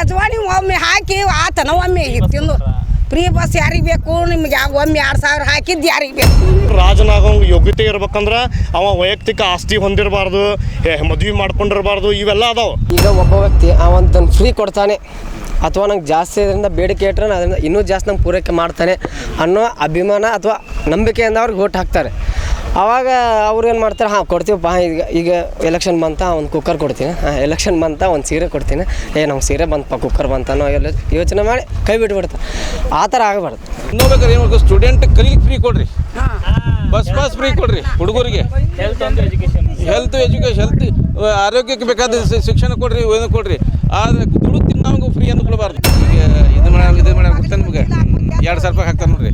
ಯಜಮಾನಿ ಒಮ್ಮೆ ಹಾಕಿ ಆತನ ಒಮ್ಮೆ ತಿಂದು. ಫ್ರೀ ಬಸ್ ಯಾರಿಗೆ ಬೇಕು? ನಿಮ್ಗೆ ಯಾವ ಒಮ್ಮೆ ಎರಡು ಸಾವಿರ ಹಾಕಿದ್ದು ಯಾರಿಗೆ ಬೇಕು? ರಾಜನಾಗ ಯೋಗ್ಯತೆ ಇರ್ಬೇಕಂದ್ರೆ ಅವ ವೈಯಕ್ತಿಕ ಆಸ್ತಿ ಹೊಂದಿರಬಾರ್ದು ಮದುವೆ ಮಾಡ್ಕೊಂಡಿರಬಾರ್ದು ಇವೆಲ್ಲ ಅದಾವ. ಈಗ ಒಬ್ಬ ವ್ಯಕ್ತಿ ಅವಂತನ್ನು ಫ್ರೀ ಕೊಡ್ತಾನೆ. ಅಥವಾ ನಂಗೆ ಜಾಸ್ತಿ ಇದರಿಂದ ಬೇಡಿಕೆ ಇಟ್ಟರೆ ನಾನು ಅದರಿಂದ ಇನ್ನೂ ಜಾಸ್ತಿ ನಂಗೆ ಪೂರೈಕೆ ಮಾಡ್ತಾನೆ ಅನ್ನೋ ಅಭಿಮಾನ ಅಥವಾ ನಂಬಿಕೆಯಿಂದ ಅವ್ರಿಗೆ ಓಟ್ ಹಾಕ್ತಾರೆ. ಆವಾಗ ಅವ್ರು ಏನು ಮಾಡ್ತಾರೆ ಹಾಂ ಕೊಡ್ತೀವಪ್ಪ ಈಗ ಈಗ ಎಲೆಕ್ಷನ್ ಬಂತ ಒಂದು ಕುಕ್ಕರ್ ಕೊಡ್ತೀನಿ. ಹಾಂ ಎಲೆಕ್ಷನ್ ಬಂತ ಒಂದು ಸೀರೆ ಕೊಡ್ತೀನಿ. ಏ ನಮ್ಗೆ ಸೀರೆ ಬಂತಪ್ಪ ಕುಕ್ಕರ್ ಬಂತನೋ ಎಲ್ಲ ಯೋಚನೆ ಮಾಡಿ ಕೈ ಬಿಟ್ಬಿಡ್ತ ಆ ಥರ ಆಗಬಾರ್ದು. ಇನ್ನೂ ಬೇಕಾದ್ರೆ ಏನು ಮಾಡ್ಬೇಕು? ಸ್ಟೂಡೆಂಟ್ ಕಲಿಗೆ ಫ್ರೀ ಕೊಡ್ರಿ. ಬಸ್ ಪಾಸ್ ಫ್ರೀ ಕೊಡ್ರಿ ಹುಡುಗರಿಗೆ. ಹೆಲ್ತ್ ಎಜುಕೇಶನ್ ಹೆಲ್ತ್ ಆರೋಗ್ಯಕ್ಕೆ ಬೇಕಾದ ಶಿ- ಶಿಕ್ಷಣ ಕೊಡ್ರಿ ಏನು ಕೊಡ್ರಿ. ಆದರೆ ದುಡ್ಡು ತಿನ್ನೋಂಗು ಫ್ರೀ ಅಂತ ಕೊಡಬಾರ್ದು ಈಗ ಇದು ಮಾಡ ಇದು ಮಾಡ ಗೊತ್ತೇನು ನಿಮಗೆ. ಎರಡು ಸಾವಿರ ರೂಪಾಯಿ ಹಾಕ್ತಾರೆ ನೋಡ್ರಿ.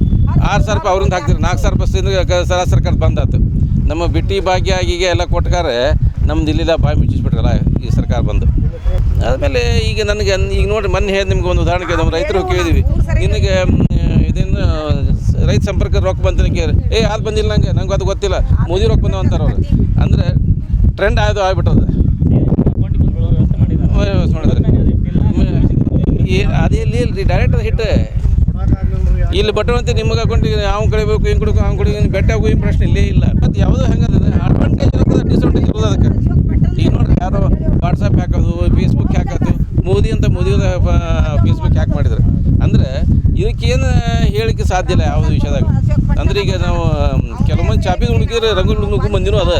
ಆರು ಸಾವಿರ ರೂಪಾಯಿ ಅವ್ರಿಂದ ಹಾಕ್ತೀರಿ ನಾಲ್ಕು ಸಾವಿರ ರೂಪಾಯಿ ಸರ ಸರ್ಕಾರ ಬಂದಾತು. ನಮ್ಮ ಬಿಟ್ಟಿ ಭಾಗ್ಯ ಈಗ ಎಲ್ಲ ಕೊಟ್ಕಾರೆ ನಮ್ದು ಇಲ್ಲಿಲ್ಲ, ಬಾಯಿ ಮುಚ್ಚಿಸ್ಬಿಟ್ರಲ್ಲ, ಈ ಸರ್ಕಾರ ಬಂದು. ಆದಮೇಲೆ ಈಗ ನನಗೆ ಈಗ ನೋಡಿ ಮೊನ್ನೆ ಹೇಳಿ ನಿಮ್ಗೆ ಒಂದು ಉದಾಹರಣೆಗೆ ನಮ್ಮ ರೈತರು ಕೇಳಿದ್ವಿ. ನಿನಗೆ ಇದೇನು, ರೈತ ಸಂಪರ್ಕ ರೊಕ್ಕ ಬಂತ ಕೇಳಿ ಏ ಅದು ಬಂದಿಲ್ಲ ನಂಗೆ ನಂಗೆ ಅದು ಗೊತ್ತಿಲ್ಲ. ಮೋದಿ ರೊಕ್ಕ ಬಂದವ ಅಂತಾರೆ ಅವ್ರು. ಅಂದರೆ ಟ್ರೆಂಡ್ ಆಯ್ತು ಆಗ್ಬಿಟ್ಟದ ವ್ಯವಸ್ಥೆ ಮಾಡಿದ್ದಾರೆ ಏ ಅದೇ ಇಲ್ಲಿ ರೀ ಡೈರೆಕ್ಟ್ ಹಿಟ್ ಇಲ್ಲಿ ಬಟ್ಟವಂತೆ ನಿಮಗೆ ಅಕೌಂಟಿಗೆ ಅವ್ನು ಕಳಿಬೇಕು ಹಿಂಗೆ ಕೊಡಬೇಕು ಅವ್ನು ಕಡೆ ಬೆಟ್ಟ ಹೋಗಿ ಏನು ಪ್ರಶ್ನೆ ಇಲ್ಲೇ ಇಲ್ಲ. ಮತ್ತು ಯಾವುದೋ ಹೆಂಗದ ಅಡ್ವಾಂಟೇಜ್ ಇರ್ತದೆ ಡಿಸ್ಅಡ್ವಾಂಟೇಜ್ ಇರೋದು ಅದಕ್ಕೆ. ಈಗ ನೋಡ್ರಿ ಯಾರೋ ವಾಟ್ಸಪ್ ಹಾಕೋದು ಫೇಸ್ಬುಕ್ ಹಾಕೋದು ಮೋದಿ ಅಂತ ಮೋದಿ ಫೇಸ್ಬುಕ್ ಹ್ಯಾಕ್ ಮಾಡಿದ್ರು? ಅಂದರೆ ಇದಕ್ಕೇನು ಹೇಳಕ್ಕೆ ಸಾಧ್ಯ ಇಲ್ಲ ಯಾವುದು ವಿಷಯದಾಗ. ಅಂದ್ರೆ ಈಗ ನಾವು ಕೆಲವೊಂದು ಚಾಪಿ ಹುಡುಕಿದ್ರೆ ರಂಗೋಲಿ ನುಗ್ಗು ಬಂದಿರೋ ಅದ.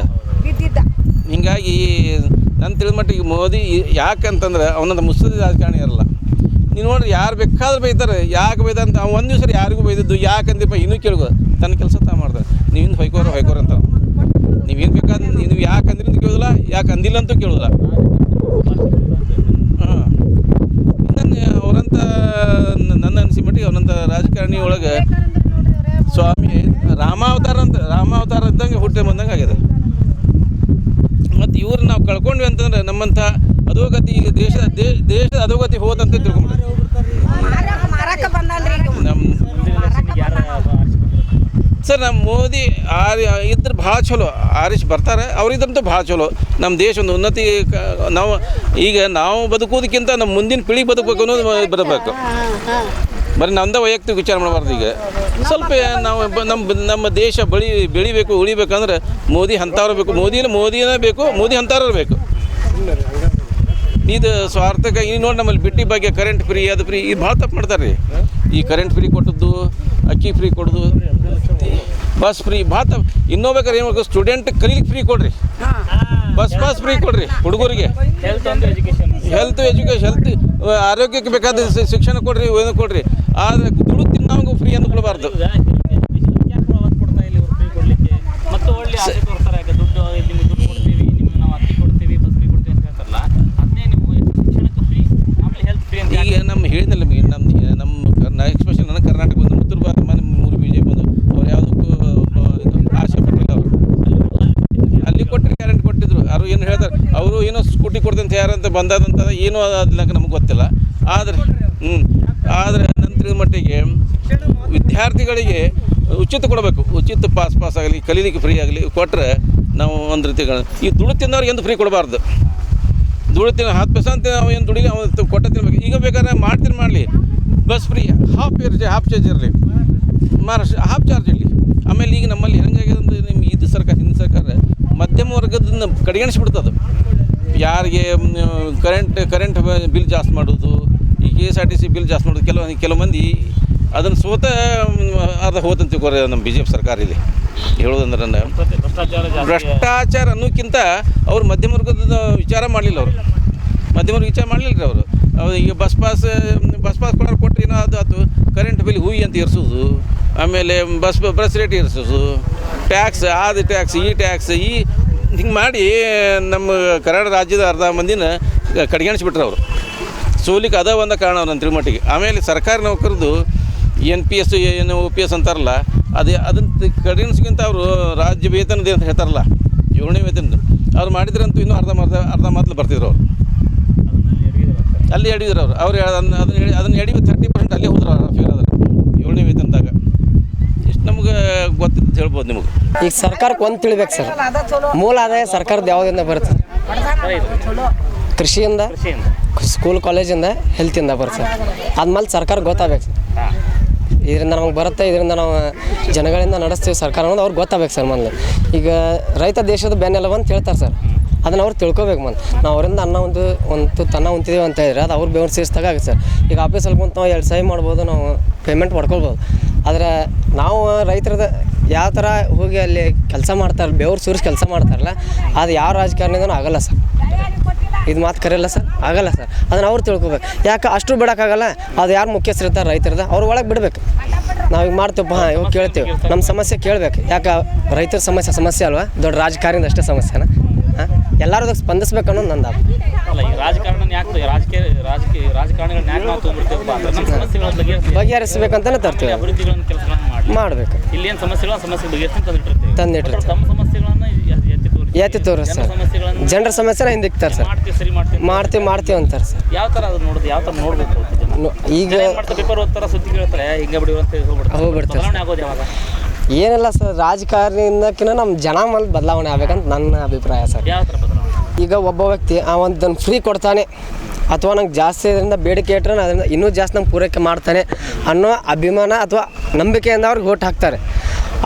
ಹಿಂಗಾಗಿ ನನ್ನ ತಿಳಿದ ಮಟ್ಟಿಗೆ ಮೋದಿ ಯಾಕಂತಂದ್ರೆ ಅವನೊಂದು ಮುತ್ಸದಿ ರಾಜಕಾರಣಿ ಇರಲ್ಲ ನೀವು ನೋಡ್ರಿ ಯಾರು ಬೇಕಾದ್ರೆ ಬೈತಾರೆ, ಯಾಕೆ ಬೈದ ಅಂತ ಅವ್ನು ಒಂದು ದಿವಸ ಯಾರಿಗೂ ಬೈದಿದ್ದು ಯಾಕಂದಿಪ್ಪ ಇನ್ನೂ ಕೇಳ್ಕೊ ತನ್ನ ಕೆಲಸ ತಾ ಮಾಡ್ತಾರೆ ನೀವಿಂದು ಹೊಯ್ಕೋರು ಹೊಯ್ಕೋರು ಅಂತ. ನೀವೇನು ಬೇಕಾದ, ನೀವು ಯಾಕೆ ಅಂದ್ರಿ ಅಂತ ಕೇಳೋದಿಲ್ಲ, ಯಾಕೆ ಅಂದಿಲ್ಲ ಅಂತೂ ಕೇಳೋದಿಲ್ಲ. ಹಾಂ. ಅವರಂಥ ನನ್ನ ಅನಿಸಿ ಮಟ್ಟಿಗೆ ಅವನಂತ ರಾಜಕಾರಣಿ ಒಳಗೆ ಸ್ವಾಮಿ, ರಾಮಾವತಾರ ಅಂತ, ರಾಮಾವತಾರ ಇದ್ದಂಗೆ ಹುಟ್ಟೆ ಬಂದಂಗೆ ಆಗಿದೆ. ಮತ್ತು ಇವ್ರು ನಾವು ಕಳ್ಕೊಂಡ್ವಿ ಅಂತಂದ್ರೆ ನಮ್ಮಂಥ ಅಧೋಗತಿ ಈಗ ದೇಶದ ದೇಶದ ಅಧೋಗತಿ ಹೋದಂತ ತಿಳ್ಕೊಂಡ್ರಿ ಸರ್ ನಮ್ಮ ಮೋದಿ ಆರ್, ಇದ್ರೆ ಭಾಳ ಚಲೋ. ಆರಿಸ್ ಬರ್ತಾರೆ, ಅವ್ರಿದ್ರಂತೂ ಭಾಳ ಚಲೋ. ನಮ್ಮ ದೇಶ ಒಂದು ಉನ್ನತಿ ನಾವು ಈಗ ನಾವು ಬದುಕೋದಕ್ಕಿಂತ ನಮ್ಮ ಮುಂದಿನ ಪೀಳಿಗೆ ಬದುಕಬೇಕು ಅನ್ನೋದು ಬರಬೇಕು. ಬರೀ ನಮ್ದೇ ವೈಯಕ್ತಿಕ ವಿಚಾರ ಮಾಡಬಾರ್ದು ಈಗ. ಸ್ವಲ್ಪ ನಾವು ನಮ್ಮ ನಮ್ಮ ದೇಶ ಬೆಳಿ, ಬೆಳಿಬೇಕು, ಉಳಿಬೇಕಂದ್ರೆ ಮೋದಿ ಅಂಥವ್ರು ಬೇಕು. ಮೋದಿನ, ಮೋದಿನೇ ಬೇಕು, ಮೋದಿ ಅಂಥವ್ರು ಬೇಕು. ಇದು ಸ್ವಾರ್ಥಕ ಈಗ ನೋಡಿ ನಮ್ಮಲ್ಲಿ ಬಿಟ್ಟಿ ಬಗ್ಗೆ ಕರೆಂಟ್ ಫ್ರೀ ಅದು ಫ್ರೀ ಇದು ಭಾಳ ತಪ್ಪು ಮಾಡ್ತಾರೆ ರೀ. ಈ ಕರೆಂಟ್ ಫ್ರೀ ಕೊಟ್ಟದ್ದು ಅಕ್ಕಿ ಫ್ರೀ ಕೊಡೋದು ಬಸ್ ಫ್ರೀ ಭಾಳ ತಪ್ಪು. ಇನ್ನೂ ಬೇಕಾದ್ರೆ ಏನು ಮಾಡ್ಬೇಕು? ಸ್ಟೂಡೆಂಟ್ ಕಲೀಲಿಕ್ಕೆ ಫ್ರೀ ಕೊಡ್ರಿ. ಬಸ್ ಪಾಸ್ ಫ್ರೀ ಕೊಡ್ರಿ ಹುಡುಗರಿಗೆ. ಹೆಲ್ತ್ ಎಜುಕೇಶನ್ ಹೆಲ್ತ್ ಹೆಲ್ತ್ ಆರೋಗ್ಯಕ್ಕೆ ಬೇಕಾದ ಶಿ- ಶಿಕ್ಷಣ ಕೊಡ್ರಿ ಏನು ಕೊಡ್ರಿ. ಆದರೆ ದುಡ್ಡು ತಿನ್ನೋಂಗು ಫ್ರೀ ಅಂತ ಕೊಡಬಾರ್ದು ಮತ್ತು ಒಳ್ಳೆ ಆಸೆ ತೋರ್ತಾರೆ ಯಾಕೆ ದುಡ್ಡು ನಿಮ್ಗೆ ದುಡ್ಡು ಕೊಡ್ತೀವಿ ನಿಮ್ಗೆ ನಾವು ಅಕ್ಕಿ ಕೊಡ್ತೀವಿ ಬಸ್ ಫ್ರೀ ಕೊಡ್ತೀವಿ ಅಂತ ಹೇಳ್ತಾರಲ್ಲ ಅದನ್ನೇ ನೀವು ಶಿಕ್ಷಣಕ್ಕೆ ಫ್ರೀ ಆಮೇಲೆ ಹೆಲ್ತ್ ಫ್ರೀ ಅಂತ ಈಗ ನಮ್ಮ ಹೇಳಿದ್ನಲ್ಲ ನಿಮಗೆ ನಮ್ಮ ನಮ್ಮ ಕರ್ನಾ ಎಕ್ಸ್ಪೆಷಲ್ ನನ್ನ ಕರ್ನಾಟಕ ಬಂದು ಉತ್ತರ ಭಾರತ ಮನೆ ಮೂರು ಬಿ ಜೆ ಬಂದು ಅವ್ರು ಯಾವುದಕ್ಕೂ ಬ- ಇದು ಆಸೆ ಪಟ್ಟಿಲ್ಲ ಅವರು ಅಲ್ಲಿ ಕೊಟ್ಟರೆ ಗ್ಯಾರಂಟಿ ಕೊಟ್ಟಿದ್ರು ಅವರು ಏನು ಹೇಳ್ತಾರೆ ಅವರು ಏನೋ ಸ್ಕೂಟಿ ಬಂದದಂತ ಏನೂ ಅದಕ್ಕೆ ನಮಗೆ ಗೊತ್ತಿಲ್ಲ. ಆದರೆ ಹ್ಞೂ ಆದರೆ ನಂತರದ ಮಟ್ಟಿಗೆ ವಿದ್ಯಾರ್ಥಿಗಳಿಗೆ ಉಚಿತ ಕೊಡಬೇಕು. ಉಚಿತ ಪಾಸ್ ಪಾಸ್ ಆಗಲಿ, ಕಲೀಲಿಕ್ಕೆ ಫ್ರೀ ಆಗಲಿ ಕೊಟ್ಟರೆ ನಾವು ಒಂದು ರೀತಿ ಈ ದುಡ್ಡು ತಿನ್ನೋರಿಗೆ ಎಂದು ಫ್ರೀ ಕೊಡಬಾರ್ದು. ದುಡಿತೀನಿ ಹತ್ತು ಪೈಸೆ ಅಂತ ಅವ ಏನು ದುಡಿಲಿ ಅವನು ಕೊಟ್ಟ ತಿನ್ಬೇಕು. ಈಗ ಬೇಕಾದ್ರೆ ಮಾಡ್ತೀನಿ ಮಾಡಲಿ. ಬಸ್ ಫ್ರೀ ಹಾಫ್ ಇರ್ ಹಾಫ್ ಚಾರ್ಜ್ ಇರಲಿ. ಮಹಾರಾಷ್ಟ್ರ ಹಾಫ್ ಚಾರ್ಜ್ ಇರಲಿ. ಆಮೇಲೆ ಈಗ ನಮ್ಮಲ್ಲಿ ಹೆಂಗಾಗಿದೆ ಅಂದರೆ ನಿಮ್ಗೆ ಇದು ಸರ್ಕಾರ ಹಿಂದಿನ ಸರ್ಕಾರ ಮಧ್ಯಮ ವರ್ಗದನ್ನ ಕಡೆಗಣಿಸ್ಬಿಡ್ತದೆ ಯಾರಿಗೆ ಕರೆಂಟ್ ಕರೆಂಟ್ ಬಿಲ್ ಜಾಸ್ತಿ ಮಾಡೋದು, ಈ K S R T C bill ಜಾಸ್ತಿ ಮಾಡೋದು, ಕೆಲವು ಕೆಲವು ಮಂದಿ ಅದನ್ನು ಸೋತ ಅರ್ಧ ಹೋತಂತ ತಿಳ್ಕೊರೆ ನಮ್ಮ ಬಿ ಜೆ ಪಿ ಸರ್ಕಾರ ಇಲ್ಲಿ ಹೇಳೋದಂದ್ರೆ ಭ್ರಷ್ಟಾಚಾರ ಅನ್ನೋಕ್ಕಿಂತ ಅವ್ರು ಮಧ್ಯಮ ವರ್ಗದ ವಿಚಾರ ಮಾಡಲಿಲ್ಲ ಅವರು. ಮಧ್ಯಮ ವರ್ಗ ವಿಚಾರ ಮಾಡಲಿಲ್ಲ ಅವ್ರು. ಈಗ ಬಸ್ ಪಾಸ್ ಬಸ್ ಪಾಸ್ ಕೊಡೋರು ಕೊಟ್ಟರೆ ಏನೋ ಅದು ಅದು ಕರೆಂಟ್ ಬಿಲ್ ಹೂಯಿ ಅಂತ ಇರಿಸೋದು ಆಮೇಲೆ ಬಸ್ ಬಸ್ ರೇಟ್ ಇರಿಸೋದು ಟ್ಯಾಕ್ಸ್ ಆದ ಟ್ಯಾಕ್ಸ್ ಈ ಟ್ಯಾಕ್ಸ್ ಈ ಹಿಂಗೆ ಮಾಡಿ ನಮ್ಮ ಕರ್ನಾಟಕ ರಾಜ್ಯದ ಅರ್ಧ ಮಂದಿನ ಕಡೆಗಣಿಸ್ಬಿಟ್ರು ಅವರು. ಸೋಲಿಕ್ಕೆ ಅದ ಒಂದು ಕಾರಣ ನನ್ನ ಮಟ್ಟಿಗೆ ಆಮೇಲೆ ಸರ್ಕಾರಿ ನೌಕರದು ಎನ್ ಪಿ ಎಸ್ ಏನು ಒ ಪಿ ಎಸ್ ಅಂತಾರಲ್ಲ, ಅದೇ ಅದನ್ನು ಕಡೆಗಣಿಸ್ಕಿಂತ ಅವರು ರಾಜ್ಯ ವೇತನದ ಅಂತ ಹೇಳ್ತಾರಲ್ಲ, ಏಳನೇ ವೇತನದ ಅವ್ರು ಮಾಡಿದ್ರಂತೂ ಇನ್ನೂ ಅರ್ಧ ಅರ್ಧ ಅರ್ಧ ಮಾತಲು ಬರ್ತಿದ್ರು ಅವರು. ಅಲ್ಲಿ ಎಡಿದ್ರು ಅವರು. ಅವ್ರು ಅದನ್ನು ಅದನ್ನ ಎಡಿ ತರ್ಟಿ ಪರ್ಸೆಂಟ್ ಅಲ್ಲೇ ಹೋದ್ರು ಅವ್ರು, ಫೇಲ್ ಆದ್ರೆ ಏಳನೇ ವೇತನದಾಗ ಗೊತ್ತಿದ್ದು ಹೇಳ್ಬೋದು ನಿಮಗೆ? ಈಗ ಸರ್ಕಾರಕ್ಕೆ ಒಂದು ತಿಳಿಬೇಕು ಸರ್. ಮೂಲ ಆದಾಯ ಸರ್ಕಾರದ ಯಾವುದರಿಂದ ಬರುತ್ತೆ? ಕೃಷಿಯಿಂದ ಸ್ಕೂಲ್ ಕಾಲೇಜಿಂದ ಹೆಲ್ತಿಂದ ಬರುತ್ತೆ ಸರ್. ಆದ್ಮೇಲೆ ಸರ್ಕಾರ ಗೊತ್ತಾಗಬೇಕು ಸರ್. ಇದರಿಂದ ನಮಗೆ ಬರುತ್ತೆ, ಇದರಿಂದ ನಾವು ಜನಗಳಿಂದ ನಡೆಸ್ತೀವಿ ಸರ್ಕಾರ ಅನ್ನೋದು ಅವ್ರಿಗೆ ಗೊತ್ತಾಗಬೇಕು ಸರ್ ಮೊದಲು. ಈಗ ರೈತ ದೇಶದ ಬೆನ್ನೆಲುಬು ಅಂತ ಹೇಳ್ತಾರೆ ಸರ್. ಅದನ್ನು ಅವ್ರು ತಿಳ್ಕೊಬೇಕು ಮೊದಲು. ನಾವು ಅವರಿಂದ ಅನ್ನ ಒಂದು ಒಂದು ತನ್ನ ಉಂತಿದ್ದೀವಿ ಅಂತ ಹೇಳಿದ್ರೆ ಅದು ಅವ್ರು ಬೆವ್ರು ಸೇರಿಸಿದಾಗ ಆಗುತ್ತೆ ಸರ್. ಈಗ ಆಫೀಸಲ್ಲಿ ಕುಂತು ನಾವು ಎರಡು ಸಹಿ ಮಾಡ್ಬೋದು, ನಾವು ಪೇಮೆಂಟ್ ಮಾಡ್ಕೊಳ್ಬೋದು. ಆದರೆ ನಾವು ರೈತರದ ಯಾವ ಥರ ಹೋಗಿ ಅಲ್ಲಿ ಕೆಲಸ ಮಾಡ್ತಾರೆ, ಬೆವ್ರು ಸುರಿಸಿ ಕೆಲಸ ಮಾಡ್ತಾರಲ್ಲ, ಅದು ಯಾವ ರಾಜಕಾರಣಿದೂ ಆಗಲ್ಲ ಸರ್. ಇದು ಮಾತು ಕರೆಯಲ್ಲ ಸರ್? ಆಗಲ್ಲ ಸರ್. ಅದನ್ನ ಅವ್ರು ತಿಳ್ಕೊಬೇಕು. ಯಾಕೆ ಅಷ್ಟು ಬಿಡೋಕ್ಕಾಗಲ್ಲ? ಅದು ಯಾರು ಮುಖ್ಯಸ್ಥರು ಇರ್ತಾರೆ ರೈತರದ ಅವ್ರ ಒಳಗೆ ಬಿಡ್ಬೇಕು. ನಾವೀಗ ಮಾಡ್ತೀವಪ್ಪ, ಹಾಂ, ಇವಾಗ ಕೇಳ್ತೀವಿ. ನಮ್ಮ ಸಮಸ್ಯೆ ಕೇಳಬೇಕು. ಯಾಕೆ ರೈತರ ಸಮಸ್ಯೆ ಸಮಸ್ಯೆ ಅಲ್ವಾ? ದೊಡ್ಡ ರಾಜಕಾರಣದ ಅಷ್ಟೇ ಸಮಸ್ಯೆನ? ಎಲ್ಲರೂ ಅದಕ್ಕೆ ಸ್ಪಂದಿಸ್ಬೇಕು ಅನ್ನೋದು ನಂದು ಅಲ್ಲ ಈ ರಾಜಕಾರಣ ಯಾಕೆ ರಾಜಕೀಯ ರಾಜಕೀಯ ರಾಜಕಾರಣಿಗಳನ್ನ ಯಾಕೆ ನಾವು ತೊಗೊಂಡ್ಬಿಡ್ತೀವಪ್ಪ ಅಂದ್ರೆ ನಮ್ಮ ಸಮಸ್ಯೆಗಳ ಬಗ್ಗೆ ಬಗೆಹರಿಸ್ಬೇಕಂತಲೇ ತರ್ತೀವಿ. ಅಭಿವೃದ್ಧಿಗಳನ್ನ ಕೆಲಸಗಳನ್ನ ಮಾಡಿ ಮಾಡಬೇಕು. ಇಲ್ಲಿ ಏನು ಸಮಸ್ಯೆಗಳ ಸಮಸ್ಯೆ ಬಗೆಹರಿಸಿ ತಂದಿಟ್ಟಿರ್ತೀವಿ. ತಂದಿಟ್ಟಿರ್ತೀವಿ. ತಮ್ಮ ಸಮಸ್ಯೆಗಳನ್ನ ಎತ್ತಿ ತೋರಿಸಿ. ಎತ್ತಿ ತೋರಿಸ್ ಜನರ ಸರ್ ಸಮಸ್ಯೆಗಳನ್ನ ಜನರ ಸಮಸ್ಯೆನ ಹಿಂದಿಕ್ತಾರೆ ಸರ್. ಮಾಡ್ತೀವಿ ಸರಿ ಮಾಡ್ತೀವಿ. ಮಾಡ್ತೀವಿ ಮಾಡ್ತೀವಿ ಅಂತಾರೆ ಸರ್. ಯಾವ ಥರ ಅದು ನೋಡೋದು? ಯಾವ ಥರ ನೋಡ್ಬೇಕು ಈಗ ಮಾಡ್ತಾರೆ? ಪೇಪರ್ ಓದ್ತಾರೆ ಸುದ್ದಿ ಕೇಳ್ತಾರೆ ಹಿಂಗೆ ಬಿಡಿ ಅಂತ ಹೋಗ್ಬಿಡ್ತಾರೆ ಹೋಗ್ಬಿಡ್ತಾರೆ. ಆಗೋದು ಯಾವಾಗ? ಏನಿಲ್ಲ ಸರ್ ರಾಜಕಾರಣಿಯಿಂದಕಿನ ನಮ್ಮ ಜನ ಮೇಲೆ ಬದಲಾವಣೆ ಆಗ್ಬೇಕಂತ ನನ್ನ ಅಭಿಪ್ರಾಯ ಸರ್. ಯಾವ ಥರ ಬದಲಾವಣೆ? ಈಗ ಒಬ್ಬ ವ್ಯಕ್ತಿ ಆ ಒಂದು ಫ್ರೀ ಕೊಡ್ತಾನೆ ಅಥವಾ ನಂಗೆ ಜಾಸ್ತಿ ಇದರಿಂದ ಬೇಡಿಕೆ ಇಟ್ಟರೆ ಅದರಿಂದ ಇನ್ನೂ ಜಾಸ್ತಿ ನಂಗೆ ಪೂರೈಕೆ ಮಾಡ್ತಾನೆ ಅನ್ನೋ ಅಭಿಮಾನ ಅಥವಾ ನಂಬಿಕೆಯಿಂದ ಅವ್ರಿಗೆ ಓಟ್ ಹಾಕ್ತಾರೆ.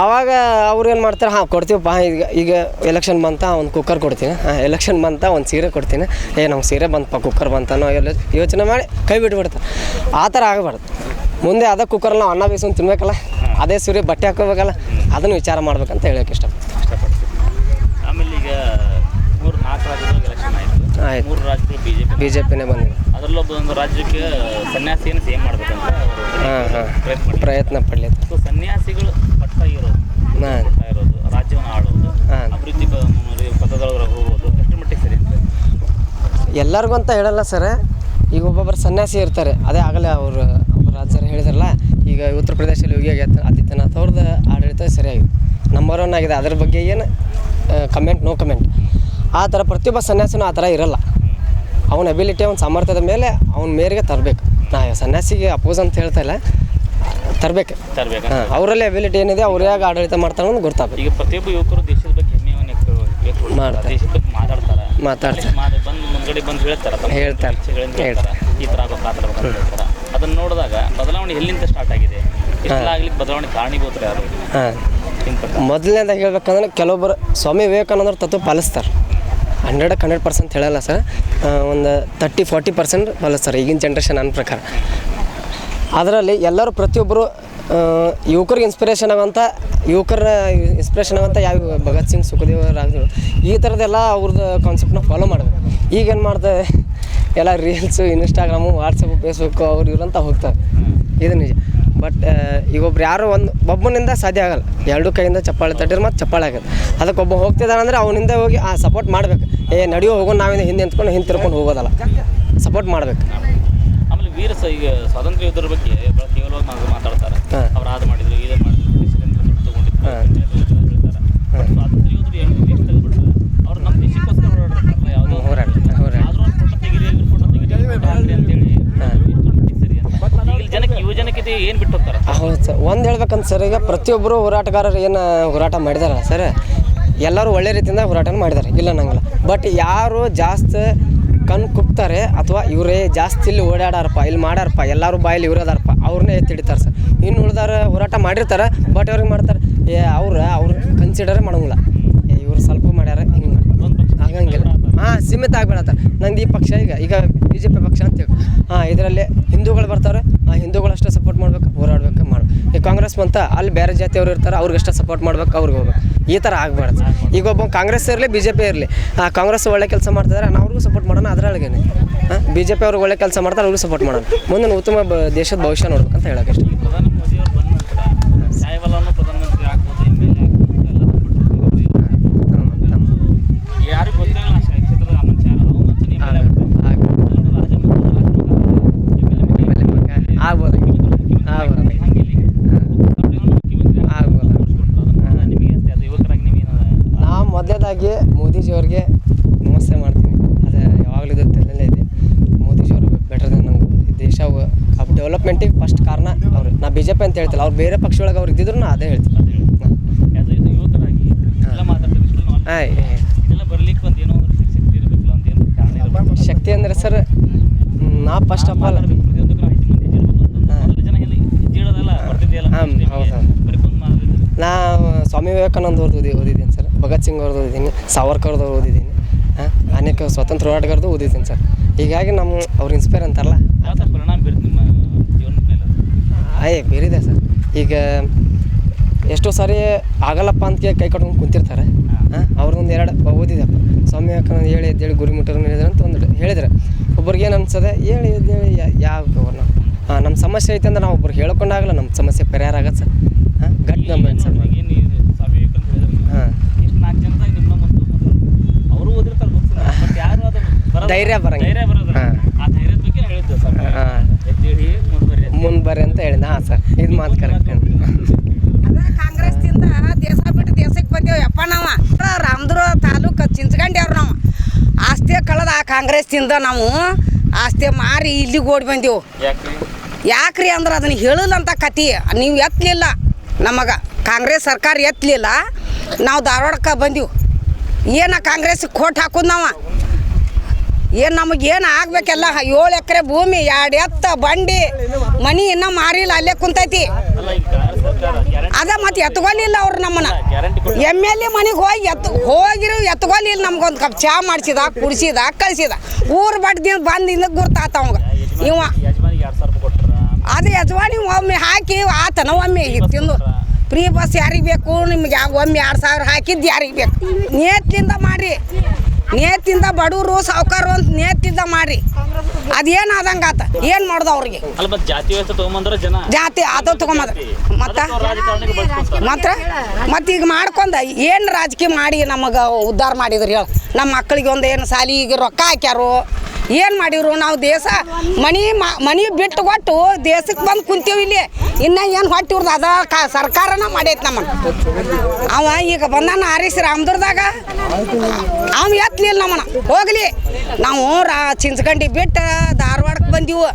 ಆವಾಗ ಅವ್ರು ಏನು ಮಾಡ್ತಾರೆ ಹಾಂ ಕೊಡ್ತೀವಪ್ಪ ಈಗ ಈಗ ಎಲೆಕ್ಷನ್ ಬಂತ ಒಂದು ಕುಕ್ಕರ್ ಕೊಡ್ತೀನಿ ಹಾಂ ಎಲೆಕ್ಷನ್ ಬಂತ ಒಂದು ಸೀರೆ ಕೊಡ್ತೀನಿ ಏ ನಮ್ಗೆ ಸೀರೆ ಬಂತಪ್ಪ ಕುಕ್ಕರ್ ಬಂತ ಅನ್ನೋ ಎಲ್ಲ ಯೋಚನೆ ಮಾಡಿ ಕೈ ಬಿಟ್ಬಿಡ್ತಾರೆ. ಆ ಥರ ಆಗಬಾರ್ದು. ಮುಂದೆ ಅದೇ ಕುಕ್ಕರಲ್ಲಿ ನಾವು ಅನ್ನ ಬೇಯಿಸ್ಕೊಂಡು ತಿನ್ಬೇಕಲ್ಲ ಅದೇ ಸೂರ್ಯ ಬಟ್ಟೆ ಹಾಕೋಬೇಕಲ್ಲ ಅದನ್ನು ವಿಚಾರ ಮಾಡ್ಬೇಕಂತ ಹೇಳೋಕೆ ಇಷ್ಟ ಇಷ್ಟಪಡ್ತೀವಿ ಆಮೇಲೆ ಈಗ ಮೂರು ನಾಲ್ಕು ರಾಜ್ಯಗಳಿಗೆ ಎಲೆಕ್ಷನ್ ಆಯಿತು. ಆಯ್ತು. ಮೂರು ರಾಜ್ಯಗಳು B J P B J ಪಿನೇ ಬಂದಿದೆ. ಅದರಲ್ಲೂ ಒಂದು ರಾಜ್ಯಕ್ಕೆ ಸನ್ಯಾಸಿಯನ್ನು ಸೇಮ್ ಮಾಡ್ಬೇಕಂತ ಅಂತ ಹಾಂ ಹಾಂ. ಪ್ರಯತ್ನ ಮಾಡಿದ್ರು ಪ್ರಯತ್ನ ಪಡ್ಲಿತ್ತು ಸೊ ಸನ್ಯಾಸಿಗಳು ಪಟ್ಟ ಇರೋದು ಹಾಂ. ಇರೋದು ರಾಜ್ಯವನ್ನು ಆಳೋದು ಹಾಂ. ಅಭಿವೃದ್ಧಿ ಪ- ಪಥದೊಳಗೆ ಹೋಗೋದು ಎಷ್ಟು ಮಟ್ಟಿಗೆ ಸರಿ ಅಂತ ಎಲ್ಲರಿಗೂ ಅಂತ ಹೇಳಲ್ಲ ಸರ್ ಈಗ ಒಬ್ಬೊಬ್ಬರು ಸನ್ಯಾಸಿ ಇರ್ತಾರೆ ಅದೇ ಆಗಲೇ ಅವರು ಹೇಳಿದಾರಲ್ಲ ಈಗ ಉತ್ತರ ಪ್ರದೇಶದಲ್ಲಿ ಯೋಗಿ ಆಗ್ಯಾತ ಆದಿತ್ಯನಾಥ್ ಅವ್ರದ್ದು ಆಡಳಿತ ಸರಿಯಾಗಿದೆ. ನಂಬರ್ ಒನ್ ಆಗಿದೆ. ಅದ್ರ ಬಗ್ಗೆ ಏನು ಕಮೆಂಟ್ ನೋ ಕಮೆಂಟ್ ಆ ಥರ ಪ್ರತಿಯೊಬ್ಬ ಸನ್ಯಾಸಿನೂ ಆ ಥರ ಇರಲ್ಲ. ಅವನ ಅಬಿಲಿಟಿ ಅವನ ಸಾಮರ್ಥ್ಯದ ಮೇಲೆ ಅವನ ಮೇರೆಗೆ ತರಬೇಕು. ನಾ ಸನ್ಯಾಸಿಗೆ ಅಪೋಸ್ ಅಂತ ಹೇಳ್ತಾ ಇಲ್ಲ. ತರಬೇಕು. ತರಬೇಕು. ಹಾಂ ಅವರಲ್ಲಿ ಅಬಿಲಿಟಿ ಏನಿದೆ ಅವ್ರು ಹೇಗೆ ಆಡಳಿತ ಮಾಡ್ತಾರೆ ಅಂತ ಗೊತ್ತಾಗಬೇಕು. ಈಗ ಪ್ರತಿಯೊಬ್ಬ ಯುವಕರು ದೇಶದ ಬಗ್ಗೆ ಹೆಮ್ಮೆಯನ್ನು ಮಾಡ್ತಾರೆ. ದೇಶದ ಬಗ್ಗೆ ಮಾತಾಡ್ತಾರೆ. ಮಾತಾಡ್ತಾರೆ. ಮಾತು- ಬಂದು ಮುಂದ್ಗಡೆ ಬಂದು ಹೇಳ್ತಾರೆ. ಹೇಳ್ತಾರೆ. ಈ ಥರ ಅದನ್ನು ನೋಡಿದಾಗ ಬದಲಾವಣೆ ಎಲ್ಲಿಂದ ಸ್ಟಾರ್ಟ್ ಆಗಿದೆ? ಆಗ್ಲಿಕ್ಕೆ ಬದಲಾವಣೆ ಕಾರಣೀಭೂತರು ಯಾರು? ಮೊದಲನೇದಾಗ ಹೇಳ್ಬೇಕಂದ್ರೆ ಕೆಲವೊಬ್ಬರು ಸ್ವಾಮಿ ವಿವೇಕಾನಂದರು ತತ್ವ ಪಾಲಿಸ್ತಾರೆ. ಹಂಡ್ರೆಡಕ್ಕೆ ಹಂಡ್ರೆಡ್ ಪರ್ಸೆಂಟ್ ಹೇಳಲ್ಲ ಸರ್. ಒಂದು ತರ್ಟಿ ಫಾರ್ಟಿ ಪರ್ಸೆಂಟ್ ಪಾಲಿಸ್ತಾರೆ ಈಗಿನ ಜನ್ರೇಷನ್ ನನ್ನ ಪ್ರಕಾರ. ಅದರಲ್ಲಿ ಎಲ್ಲರೂ ಪ್ರತಿಯೊಬ್ಬರು ಯುವಕರಿಗೆ ಇನ್ಸ್ಪಿರೇಷನ್ ಆಗೋಂಥ ಯುವಕರ ಇನ್ಸ್ಪಿರೇಷನ್ ಆಗೋಂಥ ಯಾವ ಭಗತ್ ಸಿಂಗ್ ಸುಖದೇವ್ ರಾಜರು ಈ ಥರದ್ದೆಲ್ಲ ಅವ್ರದ್ದು ಕಾನ್ಸೆಪ್ಟ್ನ ಫಾಲೋ ಮಾಡಬೇಕು. ಈಗೇನು ಮಾಡ್ತಾರೆ ಎಲ್ಲ ರೀಲ್ಸು ಇನ್ಸ್ಟಾಗ್ರಾಮು ವಾಟ್ಸಪ್ಪು ಫೇಸ್ಬುಕ್ಕು ಅವ್ರು ಇವ್ರಂತ ಹೋಗ್ತಾರೆ. ಇದು ನಿಜ. ಬಟ್ ಈಗ ಒಬ್ರು ಯಾರು ಒಂದು ಒಬ್ಬನಿಂದ ಸಾಧ್ಯ ಆಗಲ್ಲ. ಎರಡು ಕೈಯಿಂದ ಚಪ್ಪಾಳೆ ತಟ್ಟಿದ್ರೆ ಮತ್ತು ಚಪ್ಪಾಳೆ ಆಗುತ್ತೆ. ಅದಕ್ಕೆ ಒಬ್ಬ ಹೋಗ್ತಿದ್ದಾನೆ ಅಂದರೆ ಅವನಿಂದ ಹೋಗಿ ಆ ಸಪೋರ್ಟ್ ಮಾಡ್ಬೇಕು. ಏ ನಡೆಯೋ ಹೋಗೋ ನಾವಿಂದ ಹಿಂದೆ ನಿಂತ್ಕೊಂಡು ಹಿಂದೆ ತಿರ್ಕೊಂಡು ಹೋಗೋದಲ್ಲ. ಸಪೋರ್ಟ್ ಮಾಡ್ಬೇಕು. ಆಮೇಲೆ ವೀರ ಈಗ ಸ್ವಾತಂತ್ರ್ಯ ಯುದ್ಧದ ಬಗ್ಗೆ ಕೇವಲವಾಗಿ ಮಾತಾಡ್ತಾರೆ. ಅವ್ರು ಅದು ಮಾಡಿದ್ರು ಇದು ಮಾಡಿದ್ರು ದೇಶದಿಂದ ದುಡ್ಡು ತಗೊಂಡಿದ್ರು ಹಾಂ. ಅಂತ ಹೇಳ್ತಾರೆ ಬಟ್ ಸ್ವಾತಂತ್ರ್ಯ ಯೋಧರು ಏನು ದೇಶ ತೆಗೆದ್ಬಿಟ್ರು ಅವ್ರು ನಮ್ಮ ದೇಶಕ್ಕೋಸ್ಕರ ಹೋರಾಡ್ತಾರಲ್ಲ ಯಾವುದೋ ಹೋರಾಡ್ತಾರೆ, ಹೋರಾಡ್ತಾರೆ. ಆದ್ರೂ ಅವ್ರು ಫೋಟೋ ತೆಗೀರಿ ಇವ್ರು ಫೋಟೋ ತೆಗೀರಿ ಇವ್ರು ಫೋಟೋ ಹಾಕ್ರಿ ಅಂತೇಳಿ ಎಷ್ಟು ಮಟ್ಟಿಗೆ ಸರಿ ಅಂತ ಈಗ ಇಲ್ಲಿ ಜನಕ್ಕೆ ಯುವ ಜನಕ್ಕೆ ಏನು ಬಿಟ್ಟು ಹೋಗ್ತಾರೆ? ಹೌದು ಸರ್ ಒಂದು ಹೇಳ್ಬೇಕಂತ ಸರ್ ಈಗ ಪ್ರತಿಯೊಬ್ಬರು ಹೋರಾಟಗಾರರು ಏನು ಹೋರಾಟ ಮಾಡಿದಾರಲ್ಲ ಸರ್ ಎಲ್ಲರೂ ಒಳ್ಳೆ ರೀತಿಯಿಂದ ಹೋರಾಟನ ಮಾಡಿದ್ದಾರೆ ಇಲ್ಲ ನಂಗಲ್ಲ ಬಟ್ ಯಾರು ಜಾಸ್ತಿ ಕಣ್ ಕುಕ್ತಾರೆ ಅಥವಾ ಇವರೇ ಜಾಸ್ತಿ ಇಲ್ಲಿ ಓಡಾಡಾರಪ್ಪ ಇಲ್ಲಿ ಮಾಡಾರಪ್ಪ ಎಲ್ಲರೂ ಬಾಯಲ್ಲಿ ಇವ್ರದಾರಪ್ಪ ಅವ್ರನ್ನೇ ಎತ್ತಿಡ್ತಾರೆ ಸರ್ ಇನ್ನು ಉಳ್ದಾರ ಹೋರಾಟ ಮಾಡಿರ್ತಾರೆ ಬಟ್ ಅವ್ರಿಗೆ ಮಾಡ್ತಾರೆ ಏ ಅವ್ರ ಅವ್ರು ಕನ್ಸಿಡರೇ ಮಾಡೋಂಗಿಲ್ಲ. ಏ ಇವ್ರು ಸ್ವಲ್ಪ ಮಾಡ್ಯಾರ ಹಿಂಗೆ ಮಾಡಿ ಆಗಂಗಿಲ್ಲ ಹಾಂ ಸೀಮಿತ ಆಗ್ಬಿಡತ್ತಾರೆ ನಂದು ಈ ಪಕ್ಷ ಈಗ ಈಗ ಬಿ ಜೆ ಪಿ ಪಕ್ಷ ಅಂತೇಳಿ ಹಾಂ ಇದರಲ್ಲಿ ಹಿಂದೂಗಳು ಬರ್ತಾರೆ ಆ ಹಿಂದೂಗಳು ಅಷ್ಟೇ ಸಪೋರ್ಟ್ ಮಾಡ್ಬೇಕು, ಹೋರಾಡ್ಬೇಕು ಮಾಡ್ಬೇಕು ಈ ಕಾಂಗ್ರೆಸ್ ಬಂತ, ಅಲ್ಲಿ ಬೇರೆ ಜಾತಿಯವರು ಇರ್ತಾರೆ, ಅವ್ರಿಗೆ ಅಷ್ಟೇ ಸಪೋರ್ಟ್ ಮಾಡ್ಬೇಕು, ಅವ್ರಿಗೆ ಹೋಗ್ಬೇಕು. ಈ ಥರ ಆಗಬಾರ್ದು. ಈಗ ಒಬ್ಬ ಕಾಂಗ್ರೆಸ್ ಇರಲಿ ಬಿ ಜೆ ಪಿ ಇರಲಿ, ಆ ಕಾಂಗ್ರೆಸ್ ಒಳ್ಳೆ ಕೆಲಸ ಮಾಡ್ತಿದ್ದಾರೆ ನಾವು ಅವ್ರಿಗೂ ಸಪೋರ್ಟ್ ಮಾಡೋಣ ಅದರೊಳಗೇನೆ. ಹಾಂ ಬಿ ಜೆ ಪಿ ಅವ್ರಿಗೆ ಒಳ್ಳೆ ಕೆಲಸ ಮಾಡ್ತಾರೆ, ಅವ್ರಿಗೂ ಸಪೋರ್ಟ್ ಮಾಡೋಣ. ಮುಂದಿನ ಉತ್ತಮ ದೇಶದ ಭವಿಷ್ಯ ನೋಡ್ಬೇಕಂತ ಹೇಳೋಕೆ ಇಷ್ಟ ಪ್ರಧಾನಿ ಮೋದಿ ಅವ್ರು ಬಂದ ನಂತರ ಸಾಯಬಲ್ಲನ್ನು ಪ್ರಧಾನಮಂತ್ರಿ ಆಗ್ಬೋದು ಎಂ ಎಲ್ ಎ ಆಗ್ಬೋದು ಎಲ್ಲ ಬಂದ್ಬಿಟ್ಟು ಯಾರಿಗೂ ಗೊತ್ತಿಲ್ಲ ಆ ಕ್ಷೇತ್ರದ ಆ ಮನುಷ್ಯ ಯಾರು ಅವ್ನು ಮನುಷ್ಯನ ಎಂ ಎಲ್ ಎ ಆಗ್ಬಿಟ್ಟು ಆಗ್ಬೋದು ಆಗ್ಬೋದು ಆಗ್ಬೋದು ನಾ ಮೊದಲೇದಾಗಿ ಮೋದಿಜಿಯವ್ರಿಗೆ ನಮಸ್ತೆ ಮಾಡ್ತೀನಿ ಅದು ಯಾವಾಗಲೂ ಇದು ತಲೆಯಲ್ಲೇ ಇದೆ ಮೋದಿಜಿಯವರು ಬೆಟರ್ ದೆನ್ ನಂಗೆ ಈ ದೇಶ ಡೆವಲಪ್ಮೆಂಟಿಗೆ ಫಸ್ಟ್ ಕಾರಣ ಅವ್ರು. ನಾ ಬಿ ಜೆ ಪಿ ಅಂತ ಹೇಳ್ತಿಲ್ಲ ಅವ್ರು ಬೇರೆ ಪಕ್ಷದೊಳಗೆ ಅವ್ರು ಇದ್ದಿದ್ರು ನಾ ಅದೇ ಹೇಳ್ತೀನಿ ಬರ್ಲಿಕ್ಕೆ ಒಂದು ಏನೋ ಶಕ್ತಿ ಅಂದ್ರೆ ಏನೋ ಶಕ್ತಿ ಅಂದರೆ ಸರ್ ನಾ ಫಸ್ಟ್ ಆಫ್ ಆಲ್ ಅಂತ ನಾ ಸ್ವಾಮಿ ವಿವೇಕಾನಂದ ಅವ್ರದ್ದು ಓದಿ ಓದಿದ್ದೀನಿ ಸರ್ ಭಗತ್ ಸಿಂಗ್ ಅವ್ರದ್ದು ಓದಿದ್ದೀನಿ ಸಾವರ್ಕರ್ದು ಓದಿದ್ದೀನಿ ಹಾಂ ಅನೇಕ ಸ್ವತಂತ್ರ ಹೋರಾಟಗಾರದು ಓದಿದ್ದೀನಿ ಸರ್. ಹೀಗಾಗಿ ನಮ್ಮ ಅವ್ರು ಇನ್ಸ್ಪೈರ್ ಅಂತಾರಲ್ಲ ಯಾವ ಥರ ಪರಿಣಾಮ ಬೀರುತ್ತೆ ನಿಮ್ಮ ಜೀವನದ ಮೇಲೆ ಅದು? ಅಯ್ಯ ಬೇರೆದೆ ಸರ್. ಈಗ ಎಷ್ಟೋ ಸಾರಿ ಆಗಲ್ಲಪ್ಪ ಅಂತ ಕೈ ಕಟ್ಕೊಂಡು ಕುಂತಿರ್ತಾರೆ. ಹಾಂ. ಅವ್ರದ್ದೊಂದು ಎರಡು ಓದಿದೆಪ್ಪ ಸ್ವಾಮಿ ವಿವೇಕಾನಂದ ಹೇಳಿ ಎದ್ದೇಳಿ ಗುರಿ ಮುಟ್ಟರು ಹೇಳಿದ್ರೆ ಅಂತ ಒಂದು ಹೇಳಿದ್ರೆ. ಒಬ್ರಿಗೆ ಏನು ಅನ್ಸದೆ ಹೇಳಿ ಎದ್ದೇಳಿ ಯಾವ ಹಾಂ ನಮ್ಮ ಸಮಸ್ಯೆ ಐತೆ ಅಂದ್ರೆ ನಾವು ಒಬ್ರು ಹೇಳ್ಕೊಂಡಾಗಲ್ಲ ನಮ್ಮ ಸಮಸ್ಯೆ ಪರಿಹಾರ ಆಗತ್ತೆ ಸರ್. ಹಾಂ ಗಟ್ಟಿ ನಮ್ಮ ಸರ್. ಹಾಂ. ಒಂದು. ಧೈರ್ಯ ಬರೋದಿಲ್ಲ. ಹಾಂ. ಮುಂದೆ ಬರ್ರಿ ಅಂತ ಹೇಳಿದ ಹಾಂ ಸರ್. ಇದು ಮಾತು ಕರೆಕ್ಟ್ ಅದ ಕಾಂಗ್ರೆಸ್ದಿಂದ ದೇಶ ಬಿಟ್ಟು ದೇಶಕ್ಕೆ ಬಂದೇವು ಯಪ್ಪ ನಾವ. ರಾಮದುರ ತಾಲೂಕು ಚಿಂಚ್ಕಂಡ್ಯಾವ್ರು ನಾವು. ಆಸ್ತಿ ಕಳೆದ ಆ ಕಾಂಗ್ರೆಸ್ದಿಂದ ನಾವು ಆಸ್ತಿ ಮಾರಿ ಇಲ್ಲಿಗೆ ಓಡಿ ಬಂದೆವು. ಯಾಕ್ರಿ? ಯಾಕ್ರಿ ಅಂದ್ರೆ ಅದನ್ನ ಹೇಳಿಲ್ಲ ಅಂತ ಕತಿ. ನೀವು ಎತ್ತಲಿಲ್ಲ ನಮಗೆ. ಕಾಂಗ್ರೆಸ್ ಸರ್ಕಾರ ಎತ್ತಲಿಲ್ಲ ನಾವು ಧಾರವಾಡಕ್ಕೆ ಬಂದೀವಿ. ಏನು ಕಾಂಗ್ರೆಸ್ ಕೋಟ್ ಹಾಕೋದು ನಾವು? ಏನು ನಮಗೆ ಏನು ಆಗ್ಬೇಕೆಲ್ಲ? ಏಳು ಎಕರೆ ಭೂಮಿ, ಎರಡು ಎತ್ತ ಬಂಡಿ, ಮನಿ ಇನ್ನೂ ಮಾರಿಲ್ಲ, ಅಲ್ಲೇ ಕುಂತೈತಿ. ಅದ ಮತ್ತೆ ಎತ್ಕೊಲಿಲ್ಲ ಅವ್ರು ನಮ್ಮನ್ನ. ಎಂ ಎಲ್ ಎ ಮನೆಗೆ ಹೋಗಿ ಎತ್, ಹೋಗಿರು, ಎತ್ಕೊಲಿಲ್ಲ ನಮ್ಗೊಂದು ಕಪ್ ಚಹಾ ಮಾಡಿಸಿದ, ಕುಡಿಸಿದ, ಕಳಿಸಿದ. ಊರು ಬಂದು ಬಂದಿಂದ ಗುರ್ತಾತ ಅವಂಗ. ಇವ ಅದು ಯಜಮಾನಿ ಒಮ್ಮೆ ಹಾಕಿ, ಆತನ ಒಮ್ಮೆ ತಿಂದು. ಫ್ರೀ ಬಸ್ ಯಾರಿಗೆ ಬೇಕು? ನಿಮ್ಗೆ ಒಮ್ಮೆ ಎರಡು ಸಾವಿರ ಹಾಕಿದ್ದು ಯಾರಿಗೆ ಬೇಕು? ನೇತಿಂದ ಮಾಡಿ ನೇತಿಂದ ಬಡವರು ಸಾವುಕಾರು ಅಂತ ನೇತಿಂದ ಮಾಡಿ. ಅದೇನ್ ಆದಂಗ ಆತ? ಏನು ಮಾಡ್ದು ಅವ್ರಿಗೆ? ಜಾತಿ ತೊಗೊಂಬಂದ್ರೆ ಅದು ತಗೊಂಬದ. ಮತ್ತ? ಮಾತ್ರ ಮತ್ತೆ? ಈಗ ಮಾಡ್ಕೊಂಡ ಏನು ರಾಜಕೀಯ ಮಾಡಿ ನಮಗೆ ಉದ್ಧಾರ ಮಾಡಿದ್ರಿ ಹೇಳು. ನಮ್ಮ ಮಕ್ಕಳಿಗೆ ಒಂದು ಏನು ಈಗ ರೊಕ್ಕ ಹಾಕ್ಯಾರು ಏನು ಮಾಡಿದ್ರು ನಾವು ದೇಶ ಮನಿ ಮನೆ ಬಿಟ್ಟು ಕೊಟ್ಟು ದೇಶಕ್ಕೆ ಬಂದು ಕುಂತೀವಿ ಇಲ್ಲಿ. ಇನ್ನು ಏನು ಹೊಟ್ಟಿವ್ರದ್ದು ಅದ ಕ, ಸರ್ಕಾರನ ಮಾಡೈತೆ ಅವ ಈಗ ಬಂದಾನ ಆರಿಸ್ ರಾಮದುರ್ದಾಗ ಅವ ಎತ್ತಲಿಲ್ಲ ನಮ್ಮನ್ನ. ಹೋಗ್ಲಿ. ನಾವು ರಾ, ಚಿಂಚ್ಕಂಡಿ ಬಿಟ್ಟು ಧಾರವಾಡಕ್ಕೆ ಬಂದೀವು.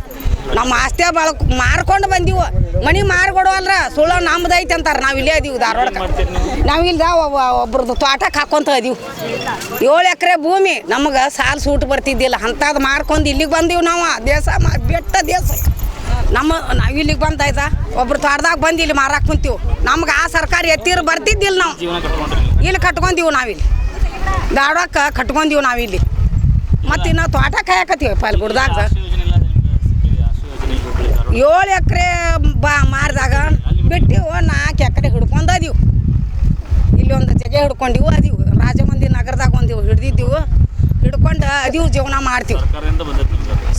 ನಮ್ಮ ಆಸ್ತಿ ಬಳಕ್ ಮಾರ್ಕೊಂಡು ಬಂದೀವು. ಮನಿ ಮಾರ್ಕೊಡವಲ್ರ ಸುಳ್ಳ ನಮ್ದೈತೆ ಅಂತಾರೆ. ನಾವು ಇಲ್ಲೇ ಅದೀವಿ ಧಾರವಾಡಕ್ಕೆ. ನಾವು? ಇಲ್ದ ಒಬ್ರದ್ದು ತೋಟಕ್ಕೆ ಹಾಕೊಂತ ಇದೀವಿ. ಏಳು ಎಕರೆ ಭೂಮಿ ನಮಗೆ ಸಾಲು ಸೂಟ್ ಬರ್ತಿದ್ದಿಲ್ಲ. ಅಂಥದ್ದು ಮಾರ್ಕೊಂಡು ಇಲ್ಲಿಗೆ ಬಂದೀವಿ ನಾವು. ದೇಶ ಮಾ- ಬೆಟ್ಟ ದೇಶ. ನಮ್ಮ ನಾವು ಇಲ್ಲಿಗೆ ಬಂದಾಯ್ತ ಒಬ್ರು ತೋಟದಾಗ ಬಂದು ಇಲ್ಲಿ ಮಾರಾಕ್ ಕುಂತೀವಿ. ನಮ್ಗೆ ಆ ಸರ್ಕಾರ ಎತ್ತಿರ ಬರ್ತಿದ್ದಿಲ್ಲ ನಾವು. ಇಲ್ಲಿ ಕಟ್ಕೊಂದೀವಿ ನಾವಿಲ್ಲಿ ಧಾರವಾಡಕ್ಕೆ ಕಟ್ಕೊಂದೀವಿ ನಾವಿಲ್ಲಿ ಮತ್ತು ಇನ್ನು ತೋಟ ಕಾಯಕತ್ತೀವಿ ಅಲ್ಲಿ ಏಳು ಎಕರೆ ಬಾ ಮಾರಿದಾಗ ಬಿಟ್ಟು ನಾಲ್ಕು ಎಕರೆ ಹಿಡ್ಕೊಂಡು ಅದೀವು ಇಲ್ಲಿ ಒಂದು ಜಗ ಹಿಡ್ಕೊಂಡಿವು ಅದೀವು. ರಾಜಮಂದಿ ನಗರದಾಗ ಒಂದು ಹಿಡ್ದಿದ್ದೀವು. ಹಿಡ್ಕೊಂಡು ಅದೀವು ಜೀವನ ಮಾಡ್ತೀವಿ.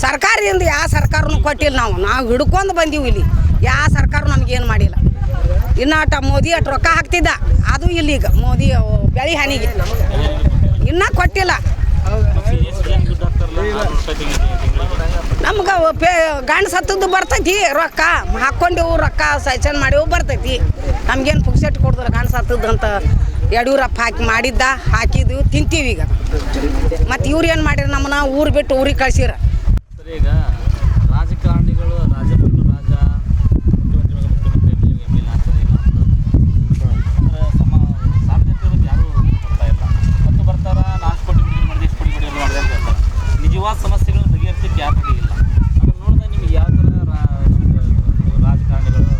ಸರ್ಕಾರದಿಂದ ಯಾವ ಸರ್ಕಾರನೂ ಕೊಟ್ಟಿಲ್ಲ ನಾವು. ನಾವು ಹಿಡ್ಕೊಂಡು ಬಂದೀವಿ ಇಲ್ಲಿ. ಯಾವ ಸರ್ಕಾರ ನಮಗೇನು ಮಾಡಿಲ್ಲ. ಇನ್ನು ಅಟ ಮೋದಿ ಅಟ್ ರೊಕ್ಕ ಹಾಕ್ತಿದ್ದ. ಅದು ಇಲ್ಲೀಗ ಮೋದಿ ಅವು ಬೆಳೆ ಹಾನಿಗೆ. ಇನ್ನೂ ಕೊಟ್ಟಿಲ್ಲ. ನಮ್ಗೆ ಪೇ ಗಂಡ ಸತ್ತದ್ದು ಬರ್ತೈತಿ, ರೊಕ್ಕ. ಹಾಕ್ಕೊಂಡೆವು ರೊಕ್ಕ ಸೈಚನ್ ಮಾಡಿವು ಬರ್ತೈತಿ. ನಮ್ಗೇನು ಪುಕ್ಸೆಟ್ ಕೊಡ್ತಾರೆ ಗಂಡ ಸತ್ತದ್ದು ಅಂತ ಯಡಿಯೂರಪ್ಪ ಹಾಕಿ ಮಾಡಿದ್ದ, ಹಾಕಿದ್ವಿ, ತಿಂತೀವಿ ಈಗ. ಮತ್ತು ಇವ್ರು ಏನು ಮಾಡ್ಯಾರ ನಮ್ಮನ್ನ? ಊರು ಬಿಟ್ಟು ಊರಿಗೆ ಕಳ್ಸಿರ. ಸರಿ ಈಗ ರಾಜಕಾರಣಿಗಳು ರಾಜ ಮತ್ತು ರಾಜ ಮುಖ್ಯಮಂತ್ರಿ ಮಗ ಮುಖ್ಯಮಂತ್ರಿ ಎಂ ಎಲ್ ಎ ಆ ಥರ ಇಲ್ಲ ಅಂದ್ರೆ ಸಮ ಸಾರ್ವಜನಿಕರ ಬಗ್ಗೆ ಯಾರೂ ಬರ್ತಾ ಇಲ್ಲ ಮತ್ತು ಬರ್ತಾರ ನಾಲ್ಕು ಕೋಟಿ ಬಿಡುಗಡೆ ಮಾಡಿದೆ ಇಷ್ಟು ಕೋಟಿ ಬಿಡುಗಡೆ ಮಾಡಿದೆ ಅಂತ ಹೇಳ್ತಾರೆ ನಿಜವಾದ ಸಮಸ್ಯೆಗಳನ್ನ ಬಗೆಹರಿಸಲಿಕ್ಕೆ ಯಾರು ರೆಡಿ ಇಲ್ಲ ಅದನ್ನು ನೋಡಿದ್ರೆ ನಿಮ್ಗೆ ಯಾವ ಥರ ರಾ- ನಮ್ದು ರಾಜಕಾರಣಿಗಳು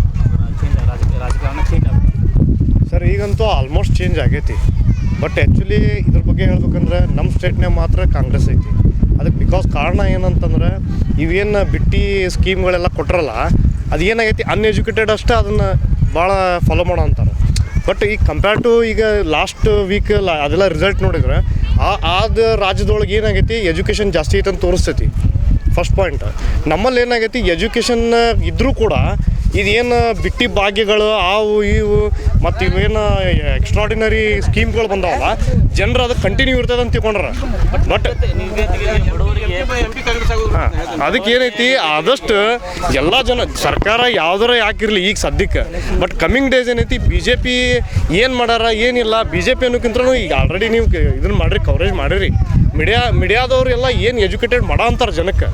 ಚೇಂಜ್ ರಾಜಕೀಯ ರಾಜಕಾರಣ ಚೇಂಜ್ ಆಗುತ್ತೆ ಸರ್ ಈಗಂತೂ ಆಲ್ಮೋಸ್ಟ್ ಚೇಂಜ್ ಆಗೈತಿ. ಬಟ್ ಆ್ಯಕ್ಚುಲಿ ಇದ್ರ ಬಗ್ಗೆ ಹೇಳ್ಬೇಕಂದ್ರೆ ನಮ್ಮ ಸ್ಟೇಟ್ನಾಗ ಮಾತ್ರ ಕಾಂಗ್ರೆಸ್ ಐತಿ. ಅದಕ್ಕೆ ಬಿಕಾಸ್ ಕಾರಣ ಏನಂತಂದ್ರೆ ಇವೇನು ಬಿಟ್ಟಿ ಸ್ಕೀಮ್ಗಳೆಲ್ಲ ಕೊಟ್ರಲ್ಲ, ಅದು ಏನಾಗೈತಿ ಅನ್ಎಜುಕೇಟೆಡ್ ಅಷ್ಟೇ ಅದನ್ನು ಭಾಳ ಫಾಲೋ ಮಾಡೋ ಅಂತಾರೆ. ಬಟ್ ಈಗ ಕಂಪೇರ್ ಟು ಈಗ ಲಾಸ್ಟ್ ವೀಕ್ ಅದೆಲ್ಲ ರಿಸಲ್ಟ್ ನೋಡಿದ್ರೆ, ಆ, ಆದ ರಾಜ್ಯದೊಳಗೆ ಏನಾಗೈತಿ ಎಜುಕೇಷನ್ ಜಾಸ್ತಿ ಐತೆ ಅಂತ ತೋರಿಸ್ತೈತಿ. ಫಸ್ಟ್ ಪಾಯಿಂಟ್ ನಮ್ಮಲ್ಲಿ ಏನಾಗೈತಿ ಎಜುಕೇಷನ್ ಇದ್ದರೂ ಕೂಡ ಇದೇನು ಬಿಟ್ಟಿ ಭಾಗ್ಯಗಳು ಆವು ಇವು ಮತ್ತು ಇವೇನು ಎಕ್ಸ್ಟ್ರಾಡಿನರಿ ಸ್ಕೀಮ್ಗಳು ಬಂದಾವಲ್ಲ, ಜನರು ಅದು ಕಂಟಿನ್ಯೂ ಇರ್ತದೆ ಅಂತ ತಿಳ್ಕೊಂಡ್ರ. ಬಟ್ ಅದಕ್ಕೆ ಏನೈತಿ, ಆದಷ್ಟು ಎಲ್ಲ ಜನ, ಸರ್ಕಾರ ಯಾವ್ದಾರ ಯಾಕಿರಲಿ ಈಗ ಸದ್ಯಕ್ಕೆ. ಬಟ್ ಕಮಿಂಗ್ ಡೇಸ್ ಏನೈತಿ ಬಿ ಜೆ ಪಿ ಏನು ಮಾಡ್ಯಾರ ಏನಿಲ್ಲ ಬಿ ಜೆ ಪಿ ಅನ್ನೋಕ್ಕಿಂತ ಈಗ ಆಲ್ರೆಡಿ ನೀವು ಇದನ್ನ ಮಾಡಿರಿ ಕವರೇಜ್ ಮಾಡಿರಿ. ಮೀಡಿಯಾ ಮೀಡಿಯಾದವ್ರು ಎಲ್ಲ ಏನು ಎಜುಕೇಟೆಡ್ ಮಾಡೋ ಅಂತಾರೆ ಜನಕ್ಕೆ.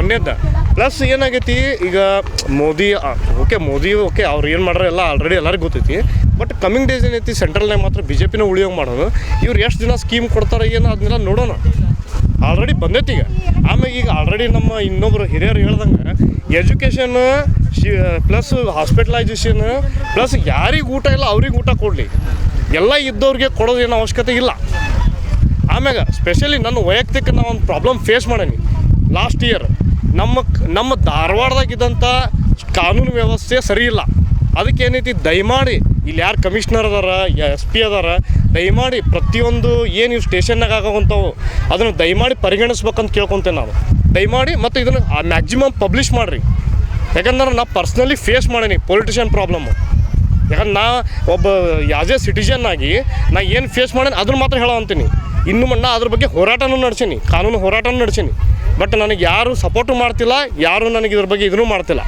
ಒಂದೇದ ಪ್ಲಸ್ ಏನಾಗೈತಿ, ಈಗ ಮೋದಿ ಓಕೆ ಮೋದಿ ಓಕೆ ಅವ್ರು ಏನು ಮಾಡ್ರೆ ಎಲ್ಲ ಆಲ್ರೆಡಿ ಎಲ್ಲರಿಗೂ ಗೊತ್ತೈತಿ. ಬಟ್ ಕಮಿಂಗ್ ಡೇಸ್ ಏನೈತಿ ಸೆಂಟ್ರಲ್ನಾಗ ಮಾತ್ರ ಬಿ ಜೆ ಪಿನ ಉಳಿಯೋಂಗೆ ಮಾಡೋದು. ಇವ್ರು ಎಷ್ಟು ದಿನ ಸ್ಕೀಮ್ ಕೊಡ್ತಾರೆ, ಏನು ಅದನ್ನೆಲ್ಲ ನೋಡೋಣ. ಆಲ್ರೆಡಿ ಬಂದೈತಿ ಈಗ. ಆಮೇಲೆ ಈಗ ಆಲ್ರೆಡಿ ನಮ್ಮ ಇನ್ನೊಬ್ರು ಹಿರಿಯರು ಹೇಳ್ದಂಗೆ ಎಜುಕೇಷನ್ ಪ್ಲಸ್ ಹಾಸ್ಪಿಟಲೈಸೇಷನ್ ಪ್ಲಸ್ ಯಾರಿಗೆ ಊಟ ಇಲ್ಲ, ಅವ್ರಿಗೆ ಊಟ ಕೊಡಲಿ. ಎಲ್ಲ ಇದ್ದವ್ರಿಗೆ ಕೊಡೋದು ಏನೋ ಅವಶ್ಯಕತೆ ಇಲ್ಲ. ಆಮ್ಯಾಗ ಸ್ಪೆಷಲಿ ನನ್ನ ವೈಯಕ್ತಿಕ ನಾ ಒಂದು ಪ್ರಾಬ್ಲಮ್ ಫೇಸ್ ಮಾಡೀನಿ. ಲಾಸ್ಟ್ ಇಯರ್ ನಮ್ಮ ನಮ್ಮ ಧಾರವಾಡದಾಗಿದ್ದಂಥ ಕಾನೂನು ವ್ಯವಸ್ಥೆ ಸರಿ ಇಲ್ಲ. ಅದಕ್ಕೆ ಏನೈತಿ, ದಯಮಾಡಿ ಇಲ್ಲಿ ಯಾರು ಕಮಿಷನರ್ ಅದಾರ ಎಸ್ ಪಿ ಅದಾರ, ದಯಮಾಡಿ ಪ್ರತಿಯೊಂದು ಏನು ಇವು ಸ್ಟೇಷನ್ನಾಗ ಆಗೋವಂಥವು ಅದನ್ನು ದಯಮಾಡಿ ಪರಿಗಣಿಸ್ಬೇಕಂತ ಕೇಳ್ಕೊತೇನೆ ನಾನು. ದಯಮಾಡಿ ಮತ್ತು ಇದನ್ನು ಮ್ಯಾಕ್ಸಿಮಮ್ ಪಬ್ಲಿಷ್ ಮಾಡಿರಿ. ಯಾಕಂದ್ರೆ ನಾ ಪರ್ಸ್ನಲಿ ಫೇಸ್ ಮಾಡೀನಿ, ಪೊಲಿಟಿಷಿಯನ್ ಪ್ರಾಬ್ಲಮ್ಮು ಯಾಕಂದ್ರೆ ನಾ ಒಬ್ಬ, ಯಾಸ್ ಎ ಸಿಟಿಜನ್ ಆಗಿ ನಾ ಏನು ಫೇಸ್ ಮಾಡೇನಿ ಅದನ್ನ ಮಾತ್ರ ಹೇಳೋ ಅಂತೀನಿ. ಇನ್ನು ಮುನ್ನ ಅದ್ರ ಬಗ್ಗೆ ಹೋರಾಟನೂ ನಡೆಸೀನಿ, ಕಾನೂನು ಹೋರಾಟನೂ ನಡೆಸೀನಿ. ಬಟ್ ನನಗೆ ಯಾರು ಸಪೋರ್ಟು ಮಾಡ್ತಿಲ್ಲ, ಯಾರು ನನಗೆ ಇದ್ರ ಬಗ್ಗೆ ಇದನ್ನೂ ಮಾಡ್ತಿಲ್ಲ.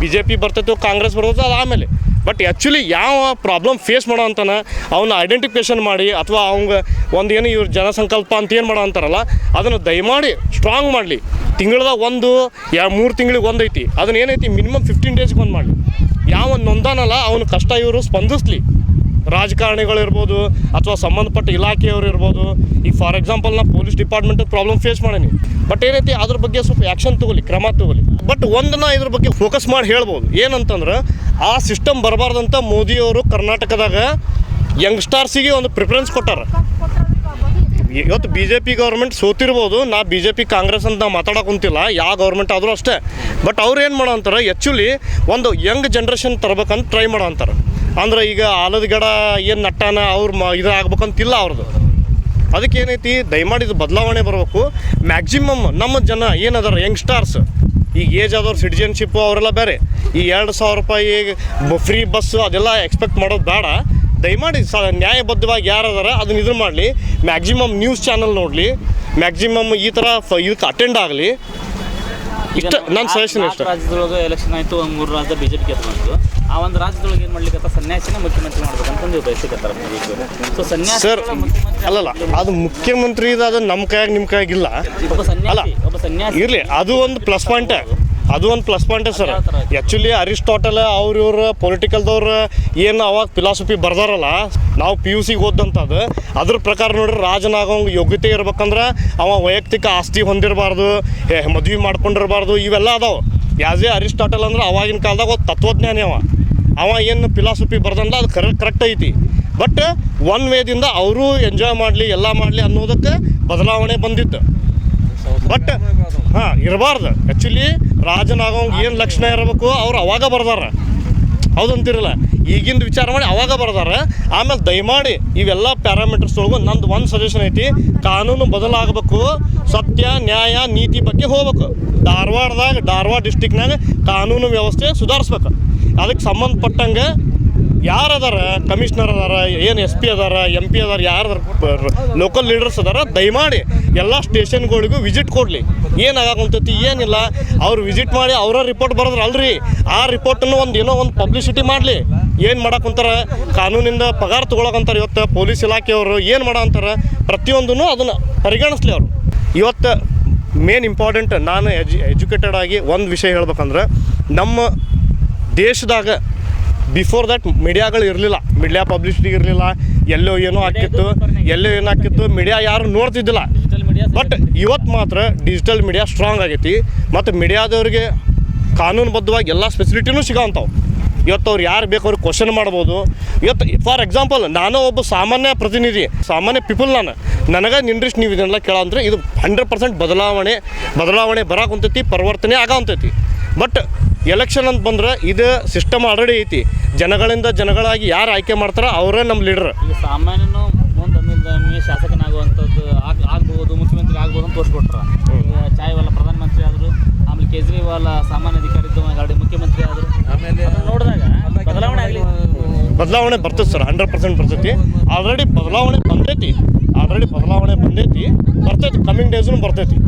ಬಿ ಜೆ ಪಿ ಬರ್ತೈತೋ ಕಾಂಗ್ರೆಸ್ ಬರ್ತೈತೋ ಅದು ಆಮೇಲೆ. ಬಟ್ ಆ್ಯಕ್ಚುಲಿ ಯಾವ ಪ್ರಾಬ್ಲಮ್ ಫೇಸ್ ಮಾಡೋ ಅಂತಾನೆ ಅವನ್ನ ಐಡೆಂಟಿಫಿಕೇಶನ್ ಮಾಡಿ ಅಥವಾ ಅವಂಗೆ ಒಂದು ಏನು ಇವ್ರ ಜನಸಂಕಲ್ಪ ಅಂತ ಏನು ಮಾಡೋ ಅಂತಾರಲ್ಲ, ಅದನ್ನು ದಯಮಾಡಿ ಸ್ಟ್ರಾಂಗ್ ಮಾಡಲಿ. ತಿಂಗಳದ ಒಂದು, ಯಾ ಮೂರು ತಿಂಗಳಿಗೆ ಒಂದು ಐತಿ ಅದನ್ನ ಏನೈತಿ ಮಿನಿಮಮ್ ಫಿಫ್ಟೀನ್ ಡೇಸ್ಗೆ ಒಂದು ಮಾಡಲಿ. ಯಾವ ನೊಂದಾನಲ್ಲ, ಅವನ ಕಷ್ಟ ಇವರು ಸ್ಪಂದಿಸ್ಲಿ. ರಾಜಕಾರಣಿಗಳಿರ್ಬೋದು ಅಥವಾ ಸಂಬಂಧಪಟ್ಟ ಇಲಾಖೆಯವರು ಇರ್ಬೋದು. ಈಗ ಫಾರ್ ಎಕ್ಸಾಂಪಲ್ ನಾ ಪೊಲೀಸ್ ಡಿಪಾರ್ಟ್ಮೆಂಟ್ ಪ್ರಾಬ್ಲಮ್ ಫೇಸ್ ಮಾಡೀನಿ. ಬಟ್ ಏನೈತಿ ಅದ್ರ ಬಗ್ಗೆ ಸ್ವಲ್ಪ ಆ್ಯಕ್ಷನ್ ತಗೊಳ್ಳಿ, ಕ್ರಮ ತಗೊಳ್ಳಿ. ಬಟ್ ಒಂದನ್ನ ಇದ್ರ ಬಗ್ಗೆ ಫೋಕಸ್ ಮಾಡಿ ಹೇಳ್ಬೋದು. ಏನಂತಂದ್ರೆ, ಆ ಸಿಸ್ಟಮ್ ಬರಬಾರ್ದಂತ ಮೋದಿಯವರು ಕರ್ನಾಟಕದಾಗ ಯಂಗ್ಸ್ಟಾರ್ಸಿಗೆ ಒಂದು ಪ್ರಿಫರೆನ್ಸ್ ಕೊಟ್ಟಾರ. ಇವತ್ತು ಬಿ ಜೆ ಪಿ ಗೌರ್ಮೆಂಟ್ ಸೋತಿರ್ಬೋದು, ನಾ ಬಿ ಜೆ ಪಿ ಕಾಂಗ್ರೆಸ್ ಅಂತ ನಾವು ಮಾತಾಡೋಕೆ ಕುಂತಿಲ್ಲ ಯಾವ ಗೌರ್ಮೆಂಟ್ ಆದರೂ ಅಷ್ಟೇ. ಬಟ್ ಅವ್ರು ಏನು ಮಾಡೋ ಅಂತಾರೆ ಆ್ಯಕ್ಚುಲಿ ಒಂದು ಯಂಗ್ ಜನ್ರೇಷನ್ ತರ್ಬೇಕಂತ ಟ್ರೈ ಮಾಡೋ ಅಂತಾರೆ ಅಂದ್ರೆ ಈಗ ಆಲದ ಗಿಡ ಏನು ನಟ್ಟಾನ ಅವ್ರು ಮ ಆಗ್ಬೇಕಂತಿಲ್ಲ ಅವ್ರದ್ದು ಅದಕ್ಕೆ ಏನೈತಿ ದಯಮಾಡಿ ಇದು ಬದಲಾವಣೆ ಬರಬೇಕು. ಮ್ಯಾಕ್ಸಿಮಮ್ ನಮ್ಮ ಜನ ಏನದಾರ ಯಂಗ್ಸ್ಟಾರ್ಸ್ ಈಗ ಏಜ್ ಆದವ್ರು ಸಿಟಿಜನ್ಶಿಪ್ಪು ಅವರೆಲ್ಲ ಬೇರೆ. ಈ ಎರಡು ಸಾವಿರ ರೂಪಾಯಿ ಫ್ರೀ ಬಸ್ಸು ಅದೆಲ್ಲ ಎಕ್ಸ್ಪೆಕ್ಟ್ ಮಾಡೋದು ಬೇಡ. ದಯಮಾಡಿ ಸ ನ್ಯಾಯಬದ್ಧವಾಗಿ ಯಾರಾದಾರ ಅದನ್ನ ಇದು ಮಾಡಲಿ. ಮ್ಯಾಕ್ಸಿಮಮ್ ನ್ಯೂಸ್ ಚಾನಲ್ ನೋಡಲಿ. ಮ್ಯಾಕ್ಸಿಮಮ್ ಈ ಥರ ಫ ಇದಕ್ಕೆ ಅಟೆಂಡ್ ಆಗಲಿ. ಇಷ್ಟ ನನ್ನ ಸಜೆಷನ್ ಇಷ್ಟ. ರಾಜ್ಯದೊಳಗೆ ಎಲೆಕ್ಷನ್ ಆಯಿತು ಒಂದು ಮೂರು ರಾಜ್ಯ ಬಿಜೆಪಿ ಗೆದ್ದು ಬಂತು ಆ ಒಂದು ರಾಜ್ಯದೊಳಗೆ ಏನು ಮಾಡ್ಲಿಕ್ಕೆ ಸನ್ಯಾಸಿನ ಮುಖ್ಯಮಂತ್ರಿ ಮಾಡ್ಬೇಕಂತಂದು ಬಯಸಿಕತ್ತಾರ ಸೊ ಸನ್ಯಾಸ ಸರ್ ಅಲ್ಲಲ್ಲ ಅದು ಮುಖ್ಯಮಂತ್ರಿ ಅದು ನಮ್ಮ ಕೈಯಾಗ ನಿಮ್ಮ ಕೈಯಾಗಿಲ್ಲ ಒಬ್ಬ ಸನ್ಯಾಸಿ ಒಬ್ಬ ಸನ್ಯಾಸಿ ಇರಲಿ ಅದು ಒಂದು ಪ್ಲಸ್ ಪಾಯಿಂಟ್ ಅದು ಒಂದು plus point sir actually Aristotle ಅವ್ರ ಇವ್ರ ಪೊಲಿಟಿಕಲ್ದವ್ರು ಏನು ಅವಾಗ ಫಿಲಾಸಫಿ ಬರ್ದಾರಲ್ಲ ನಾವು ಪಿ ಯು ಸಿಗೆ ಓದಂಥದ್ದು ಅದ್ರ ಪ್ರಕಾರ ನೋಡ್ರಿ ರಾಜನಾಗೋಂಗೆ ಯೋಗ್ಯತೆ ಇರ್ಬೇಕಂದ್ರೆ ಅವ ವೈಯಕ್ತಿಕ ಆಸ್ತಿ ಹೊಂದಿರಬಾರ್ದು ಮದುವೆ ಮಾಡ್ಕೊಂಡಿರಬಾರ್ದು ಇವೆಲ್ಲ ಅದಾವೆ. ಯಾಸ್ ಎ ಅರಿಸ್ಟಾಟಲ್ ಅಂದ್ರೆ ಅವಾಗಿನ ಕಾಲದಾಗ ಒಂದು ತತ್ವಜ್ಞಾನಿ ಅವ. ಅವ ಏನು ಫಿಲಾಸಫಿ ಬರ್ದಂದ್ರೆ ಅದು ಕರೆಕ್ಟ್ ಕರೆಕ್ಟ್ ಐತಿ. ಬಟ್ ಒನ್ ವೇದಿಂದ ಅವರು ಎಂಜಾಯ್ ಮಾಡಲಿ ಎಲ್ಲ ಮಾಡಲಿ ಅನ್ನೋದಕ್ಕೆ ಬದಲಾವಣೆ ಬಂದಿತ್ತು. ಬಟ್ ಹಾಂ, ಇರಬಾರ್ದು. ಆ್ಯಕ್ಚುಲಿ ರಾಜನಾಗೋಂಗೆ ಏನು ಲಕ್ಷಣ ಇರಬೇಕು, ಅವ್ರು ಅವಾಗ ಬರ್ದಾರ. ಹೌದಂತಿರಲ್ಲ ಈಗಿಂದ ವಿಚಾರ ಮಾಡಿ ಅವಾಗ ಬರ್ದಾರ. ಆಮೇಲೆ ದಯಮಾಡಿ ಇವೆಲ್ಲ ಪ್ಯಾರಾಮೀಟರ್ಸ್ ಒಳಗು ನಂದು ಒಂದು ಸಜೆಷನ್ ಐತಿ, ಕಾನೂನು ಬದಲಾಗಬೇಕು, ಸತ್ಯ, ನ್ಯಾಯ, ನೀತಿ ಬಗ್ಗೆ ಹೋಗ್ಬೇಕು. ಧಾರವಾಡದಾಗ, ಧಾರವಾಡ ಡಿಸ್ಟಿಕ್ನಾಗ ಕಾನೂನು ವ್ಯವಸ್ಥೆ ಸುಧಾರಿಸ್ಬೇಕು. ಅದಕ್ಕೆ ಸಂಬಂಧಪಟ್ಟಂಗೆ ಯಾರು ಅದಾರ ಕಮಿಷನರ್ ಅದಾರ, ಏನು ಎಸ್ ಪಿ ಅದಾರ ಎಂ ಪಿ ಅದಾರ ಯಾರು ಲೋಕಲ್ ಲೀಡರ್ಸ್ ಅದಾರ, ದಯಮಾಡಿ ಎಲ್ಲ ಸ್ಟೇಷನ್ಗಳಿಗೂ ವಿಸಿಟ್ ಕೊಡಲಿ. ಏನಾಗಂತೈತಿ ಏನಿಲ್ಲ. ಅವ್ರು ವಿಸಿಟ್ ಮಾಡಿ ಅವರ ರಿಪೋರ್ಟ್ ಬರೋದ್ರ ಅಲ್ರಿ. ಆ ರಿಪೋರ್ಟನ್ನು ಒಂದು ಏನೋ ಒಂದು ಪಬ್ಲಿಸಿಟಿ ಮಾಡಲಿ. ಏನು ಮಾಡಕ್ಕಂತಾರೆ ಕಾನೂನಿಂದ ಪಗಾರ ತೊಗೊಳಕಂತಾರೆ ಇವತ್ತು ಪೊಲೀಸ್ ಇಲಾಖೆಯವರು ಏನು ಮಾಡೋ ಅಂತಾರೆ? ಪ್ರತಿಯೊಂದನ್ನು ಅದನ್ನು ಪರಿಗಣಿಸ್ಲಿ ಅವರು. ಇವತ್ತು ಮೇನ್ ಇಂಪಾರ್ಟೆಂಟ್ ನಾನು ಎಜು ಎಜುಕೇಟೆಡ್ ಆಗಿ ಒಂದು ವಿಷಯ ಹೇಳ್ಬೇಕಂದ್ರೆ, ನಮ್ಮ ದೇಶದಾಗ ಬಿಫೋರ್ ದಟ್ ಮೀಡಿಯಾಗಳು ಇರಲಿಲ್ಲ. ಮೀಡಿಯಾ ಪಬ್ಲಿಸಿಟಿ ಇರಲಿಲ್ಲ. ಎಲ್ಲೋ ಏನೋ ಹಾಕಿತ್ತು ಎಲ್ಲೋ ಏನೋ ಹಾಕಿತ್ತು ಮೀಡಿಯಾ ಯಾರು ನೋಡ್ತಿದ್ದಿಲ್ಲ. ಬಟ್ ಇವತ್ತು ಮಾತ್ರ ಡಿಜಿಟಲ್ ಮೀಡಿಯಾ ಸ್ಟ್ರಾಂಗ್ ಆಗೈತಿ. ಮತ್ತು ಮೀಡಿಯಾದವ್ರಿಗೆ ಕಾನೂನುಬದ್ಧವಾಗಿ ಎಲ್ಲ ಫೆಸಿಲಿಟಿನೂ ಸಿಗೋಂಥವು ಇವತ್ತು ಅವ್ರು ಯಾರು ಬೇಕು ಅವ್ರಿಗೆ ಕ್ವಶನ್ ಮಾಡ್ಬೋದು. ಇವತ್ತು ಫಾರ್ ಎಕ್ಸಾಂಪಲ್ ನಾನು ಒಬ್ಬ ಸಾಮಾನ್ಯ ಪ್ರತಿನಿಧಿ ಸಾಮಾನ್ಯ ಪೀಪಲ್ ನಾನು. ನನಗೆ ನಿಂದ್ರಿಸಿ ನೀವು ಇದನ್ನೆಲ್ಲ ಕೇಳಂದ್ರೆ ಇದು ಹಂಡ್ರೆಡ್ ಪರ್ಸೆಂಟ್ ಬದಲಾವಣೆ ಬದಲಾವಣೆ ಬರಾಕುಂತೈತಿ ಪರಿವರ್ತನೆ ಆಗೋಂತೈತಿ ಬಟ್ ಎಲೆಕ್ಷನ್ ಅಂತ ಬಂದ್ರೆ ಇದು ಸಿಸ್ಟಮ್ ಆಲ್ರೆಡಿ ಐತಿ. ಜನಗಳಿಂದ ಜನಗಳಾಗಿ ಯಾರು ಆಯ್ಕೆ ಮಾಡ್ತಾರೋ ಅವರೇ ನಮ್ಮ ಲೀಡರ್ ಈಗ ಸಾಮಾನ್ಯನು ಮುಂದೆ ಶಾಸಕನಾಗುವಂಥದ್ದು ಆಗ್ ಆಗ್ಬೋದು ಮುಖ್ಯಮಂತ್ರಿ ಆಗ್ಬೋದು ಅಂತ ತೋರಿಸ್ಕೊಟ್ರ. ಚಾಯ್ವಾಲ ಪ್ರಧಾನಮಂತ್ರಿ ಆದರು ಆಮೇಲೆ ಕೇಜ್ರಿವಾಲ್ ಸಾಮಾನ್ಯ ಅಧಿಕಾರಿ ಇದ್ದ ಗಾಡಿ ಮುಖ್ಯಮಂತ್ರಿ ಆದರು. ಆಮೇಲೆ ನೋಡಿದಾಗ ಬದಲಾವಣೆ ಆಗಲಿ. ಬದಲಾವಣೆ ಬರ್ತೈತೆ ಸರ್ ಹಂಡ್ರೆಡ್ ಪರ್ಸೆಂಟ್ ಬರ್ತೈತಿ. ಆಲ್ರೆಡಿ ಬದಲಾವಣೆ ಬಂದೈತಿ. ಆಲ್ರೆಡಿ ಬದಲಾವಣೆ ಬಂದೈತಿ. ಬರ್ತೈತಿ ಕಮಿಂಗ್ ಡೇಸ್ನು ಬರ್ತೈತಿ.